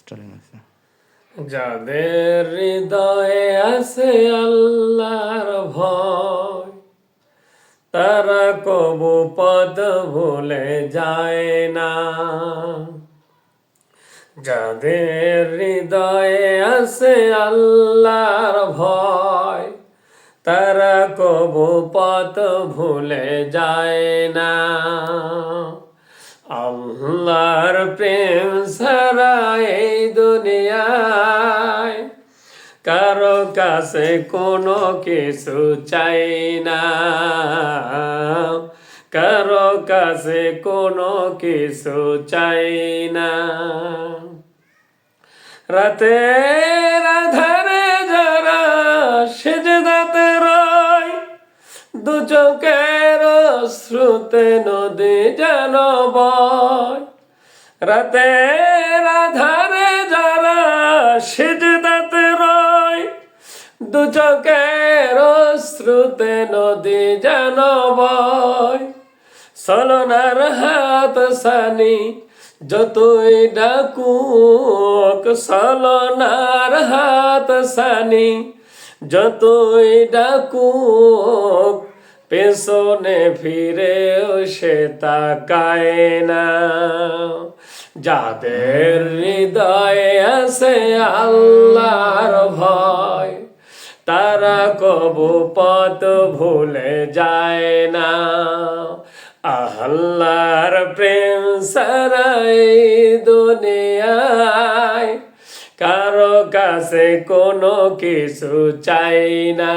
Starting আছে যাদের হৃদয়ে আছে আল্লাহর ভয়, তারা কবু পদ ভুলে যায় না। যাদের হৃদয়ে আছে আল্লাহর ভয়, তারা কবু পথ ভুলে যায় না। আল্লাহর প্রেম সারা এই দুনিয়ায় কারও কাছে কোনো কিছু চাই না। কারও কাছে কোনো কিছু চাই না। রাতে দু চোখের শ্রুতে নদী যেন রাতে রাধারে যারা সেজদাতে রয়, দু চোখের শ্রুতে নদী যেন সলনার হাত সানি যতই ডাকুক, সলনার হাত সানি যতই ডাকুক পেছনে ফিরেও সে তাকায় না। যাদের হৃদয়ে আছে আল্লাহর ভয়, তারা কবু পথ ভুলে যায় না। আহ্লার প্রেম সারাই দুনিয়ায় কারও কাছে কোনো কিছু চাই না।